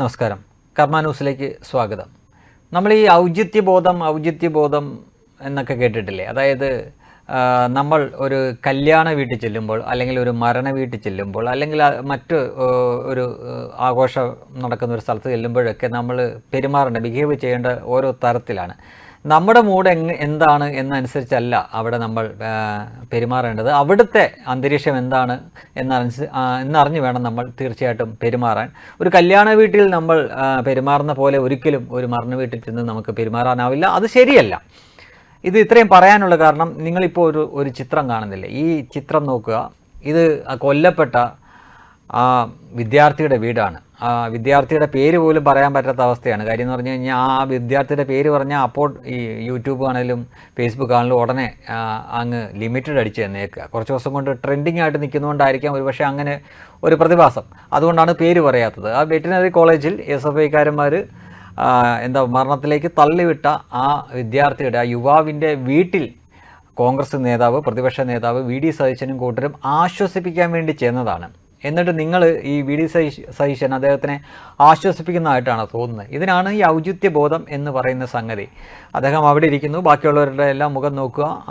നമസ്കാരം. കർമ്മ ന്യൂസിലേക്ക് സ്വാഗതം. നമ്മൾ ഈ ഔചിത്യബോധം ഔചിത്യബോധം എന്നൊക്കെ കേട്ടിട്ടില്ലേ? അതായത് നമ്മൾ ഒരു കല്യാണ വീട്ടിൽ ചെല്ലുമ്പോൾ അല്ലെങ്കിൽ ഒരു മരണ വീട്ടിൽ ചെല്ലുമ്പോൾ അല്ലെങ്കിൽ മറ്റ് ഒരു ആഘോഷം നടക്കുന്ന ഒരു സ്ഥലത്ത് ചെല്ലുമ്പോഴൊക്കെ നമ്മൾ പെരുമാറേണ്ട ബിഹേവ് ചെയ്യേണ്ട ഓരോ തരത്തിലാണ്. നമ്മുടെ മൂഡ് എങ് എന്താണ് എന്നനുസരിച്ചല്ല അവിടെ നമ്മൾ പെരുമാറേണ്ടത്. അവിടുത്തെ അന്തരീക്ഷം എന്താണ് എന്നനുസ എന്നറിഞ്ഞ് വേണം നമ്മൾ തീർച്ചയായിട്ടും പെരുമാറാൻ. ഒരു കല്യാണ വീട്ടിൽ നമ്മൾ പെരുമാറുന്ന പോലെ ഒരിക്കലും ഒരു മരണ വീട്ടിൽ ചെന്ന് നമുക്ക് പെരുമാറാനാവില്ല. അത് ശരിയല്ല. ഇത് ഇത്രയും പറയാനുള്ള കാരണം നിങ്ങളിപ്പോൾ ഒരു ഒരു ചിത്രം കാണുന്നില്ലേ? ഈ ചിത്രം നോക്കുക. ഇത് കൊല്ലപ്പെട്ട ആ വിദ്യാർത്ഥിയുടെ വീടാണ്. ആ വിദ്യാർത്ഥിയുടെ പേര് പോലും പറയാൻ പറ്റാത്ത അവസ്ഥയാണ്. കാര്യം എന്ന് പറഞ്ഞു കഴിഞ്ഞാൽ ആ വിദ്യാർത്ഥിയുടെ പേര് പറഞ്ഞാൽ അപ്പോൾ ഈ യൂട്യൂബ് ആണെങ്കിലും ഫേസ്ബുക്ക് ആണെങ്കിലും ഉടനെ അങ്ങ് ലിമിറ്റഡ് അടിച്ച് തന്നേക്കുക. കുറച്ച് ദിവസം കൊണ്ട് ട്രെൻഡിങ് ആയിട്ട് നിൽക്കുന്നതുകൊണ്ടായിരിക്കാം ഒരു പക്ഷേ അങ്ങനെ ഒരു പ്രതിഭാസം. അതുകൊണ്ടാണ് പേര് പറയാത്തത്. ആ വെറ്റിനറി കോളേജിൽ എസ് എഫ് ഐക്കാരന്മാർ എന്താ മരണത്തിലേക്ക് തള്ളിവിട്ട ആ വിദ്യാർത്ഥിയുടെ ആ യുവാവിന്റെ വീട്ടിൽ കോൺഗ്രസ് നേതാവ് പ്രതിപക്ഷ നേതാവ് വി ഡി സതീശനും കൂട്ടരും ആശ്വസിപ്പിക്കാൻ വേണ്ടി ചെന്നതാണ്. എന്നിട്ട് നിങ്ങൾ ഈ വി ഡി സതീശ് സതീശൻ അദ്ദേഹത്തിനെ ആശ്വസിപ്പിക്കുന്നതായിട്ടാണ് തോന്നുന്നത്. ഇതിനാണ് ഈ ഔചിത്യ ബോധം എന്ന് പറയുന്ന സംഗതി. അദ്ദേഹം അവിടെ ഇരിക്കുന്നു. ബാക്കിയുള്ളവരുടെ എല്ലാം മുഖം നോക്കുക.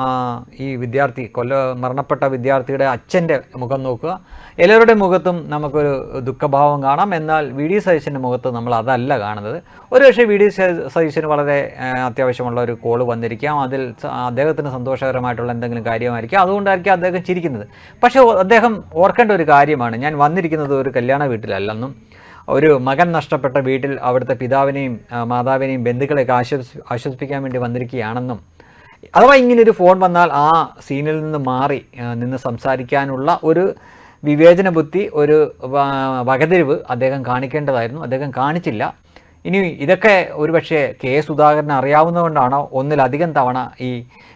ഈ വിദ്യാർത്ഥി കൊല്ല മരണപ്പെട്ട വിദ്യാർത്ഥിയുടെ അച്ഛന്റെ മുഖം നോക്കുക. എല്ലാവരുടെ മുഖത്തും നമുക്കൊരു ദുഃഖഭാവം കാണാം. എന്നാൽ വി ഡി സതീശന്റെ മുഖത്ത് നമ്മൾ അതല്ല കാണുന്നത്. ഒരുപക്ഷെ വി ഡി സതീശന് വളരെ അത്യാവശ്യമുള്ള ഒരു കോൾ വന്നിരിക്കാം. അതിൽ അദ്ദേഹത്തിന് സന്തോഷകരമായിട്ടുള്ള എന്തെങ്കിലും കാര്യമായിരിക്കാം. അതുകൊണ്ടായിരിക്കും അദ്ദേഹം ചിരിക്കുന്നത്. പക്ഷേ അദ്ദേഹം ഓർക്കേണ്ട ഒരു കാര്യമാണ്. ഞാൻ വന്നിരിക്കുന്നത് ഒരു കല്യാണ വീട്ടിലല്ലെന്നും ഒരു മകൻ നഷ്ടപ്പെട്ട വീട്ടിൽ അവിടുത്തെ പിതാവിനെയും മാതാവിനെയും ബന്ധുക്കളെയൊക്കെ ആശ്വസി ആശ്വസിപ്പിക്കാൻ വേണ്ടി വന്നിരിക്കുകയാണെന്നും അഥവാ ഇങ്ങനെ ഒരു ഫോൺ വന്നാൽ ആ സീനിൽ നിന്ന് മാറി നിന്ന് സംസാരിക്കാനുള്ള ഒരു വിവേചന ബുദ്ധി ഒരു വകതിരിവ് അദ്ദേഹം കാണിക്കേണ്ടതായിരുന്നു. അദ്ദേഹം കാണിച്ചില്ല. ഇനി ഇതൊക്കെ ഒരുപക്ഷെ കെ സുധാകരന് അറിയാവുന്നതുകൊണ്ടാണോ ഒന്നിലധികം തവണ ഈ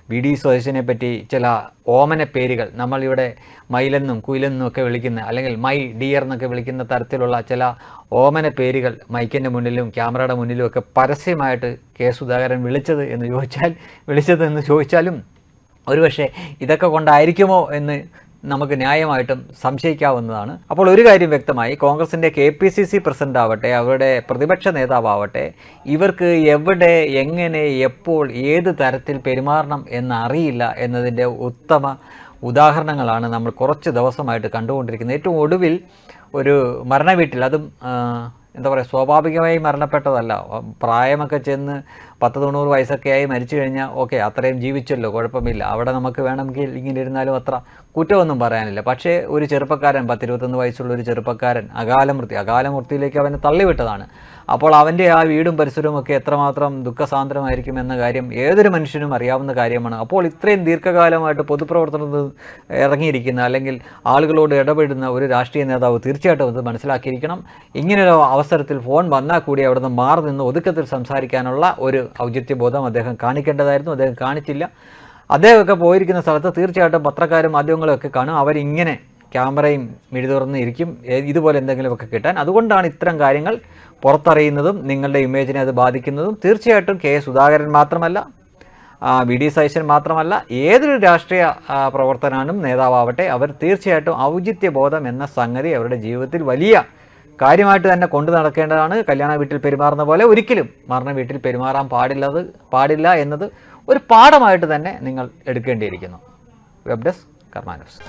വി ഡി സതീശനെ പറ്റി ചില ഓമന പേരുകൾ നമ്മളിവിടെ മയിലെന്നും കുയിലെന്നും ഒക്കെ വിളിക്കുന്ന അല്ലെങ്കിൽ മൈ ഡിയർ എന്നൊക്കെ വിളിക്കുന്ന തരത്തിലുള്ള ചില ഓമന പേരുകൾ മൈക്കിന്റെ മുന്നിലും ക്യാമറയുടെ മുന്നിലും ഒക്കെ പരസ്യമായിട്ട് കെ സുധാകരൻ വിളിച്ചത് എന്ന് ചോദിച്ചാൽ വിളിച്ചത് എന്ന് ചോദിച്ചാലും ഒരുപക്ഷെ ഇതൊക്കെ കൊണ്ടായിരിക്കുമോ എന്ന് നമുക്ക് ന്യായമായിട്ടും സംശയിക്കാവുന്നതാണ്. അപ്പോൾ ഒരു കാര്യം വ്യക്തമായി കോൺഗ്രസിന്റെ K P C C president ആവട്ടെ അവരുടെ പ്രതിപക്ഷ നേതാവാവട്ടെ ഇവർക്ക് എവിടെ എങ്ങനെ എപ്പോൾ ഏത് തരത്തിൽ പെരുമാറണം എന്നറിയില്ല എന്നതിന്റെ ഉത്തമ ഉദാഹരണങ്ങളാണ് നമ്മൾ കുറച്ച് ദിവസമായിട്ട് കണ്ടുകൊണ്ടിരിക്കുന്നത്. ഏറ്റവും ഒടുവിൽ ഒരു മരണവീട്ടിൽ അതും എന്താ പറയുക സ്വാഭാവികമായി മരണപ്പെട്ടതല്ല. പ്രായമൊക്കെ ചെന്ന് പത്ത് തൊണ്ണൂറ് വയസ്സൊക്കെ ആയി മരിച്ചു കഴിഞ്ഞാൽ ഓക്കെ അത്രയും ജീവിച്ചല്ലോ കുഴപ്പമില്ല. അവിടെ നമുക്ക് വേണമെങ്കിൽ ഇങ്ങനെ ഇരുന്നാലും അത്ര കുറ്റമൊന്നും പറയാനില്ല. പക്ഷേ ഒരു ചെറുപ്പക്കാരൻ പത്തിരുപത്തൊന്ന് വയസ്സുള്ള ഒരു ചെറുപ്പക്കാരൻ അകാലമൃത്തി അകാലമൃത്തിയിലേക്ക് അവനെ തള്ളിവിട്ടതാണ്. അപ്പോൾ അവന്റെ ആ വീടും പരിസരവും ഒക്കെ എത്രമാത്രം ദുഃഖസാന്ദ്രമായിരിക്കും എന്ന കാര്യം ഏതൊരു മനുഷ്യനും അറിയാവുന്ന കാര്യമാണ്. അപ്പോൾ ഇത്രയും ദീർഘകാലമായിട്ട് പൊതുപ്രവർത്തനത്തിൽ ഇറങ്ങിയിരിക്കുന്ന അല്ലെങ്കിൽ ആളുകളോട് ഇടപെടുന്ന ഒരു രാഷ്ട്രീയ നേതാവ് തീർച്ചയായിട്ടും അത് മനസ്സിലാക്കിയിരിക്കണം. ഇങ്ങനൊരു അവസരത്തിൽ ഫോൺ വന്നാൽ കൂടി അവിടുന്ന് മാറി നിന്ന് ഒതുക്കത്തിൽ സംസാരിക്കാനുള്ള ഒരു ഔചിത്യബോധം അദ്ദേഹം കാണിക്കേണ്ടതായിരുന്നു അദ്ദേഹം കാണിച്ചില്ല. അദ്ദേഹമൊക്കെ പോയിരിക്കുന്ന സ്ഥലത്ത് തീർച്ചയായിട്ടും പത്രക്കാരും മാധ്യമങ്ങളും ഒക്കെ കാണും. അവരിങ്ങനെ ക്യാമറയും മിഴി തുറന്ന് ഇരിക്കും. ഇതുപോലെ എന്തെങ്കിലുമൊക്കെ കിട്ടാൻ. അതുകൊണ്ടാണ് ഇത്തരം കാര്യങ്ങൾ പുറത്തറിയുന്നതും നിങ്ങളുടെ ഇമേജിനെ അത് ബാധിക്കുന്നതും. തീർച്ചയായിട്ടും കെ സുധാകരൻ മാത്രമല്ല വി ഡി സൈശൻ മാത്രമല്ല ഏതൊരു രാഷ്ട്രീയ പ്രവർത്തനാനും നേതാവാവട്ടെ അവർ തീർച്ചയായിട്ടും ഔചിത്യബോധം എന്ന സംഗതി അവരുടെ ജീവിതത്തിൽ വലിയ കാര്യമായിട്ട് തന്നെ കൊണ്ടു നടക്കേണ്ടതാണ്. കല്യാണ വീട്ടിൽ പെരുമാറുന്ന പോലെ ഒരിക്കലും മരണ വീട്ടിൽ പെരുമാറാൻ പാടില്ലത് പാടില്ല എന്നത് ഒരു പാഠമായിട്ട് തന്നെ നിങ്ങൾ എടുക്കേണ്ടിയിരിക്കുന്നു. Web desk കർമാനോസ്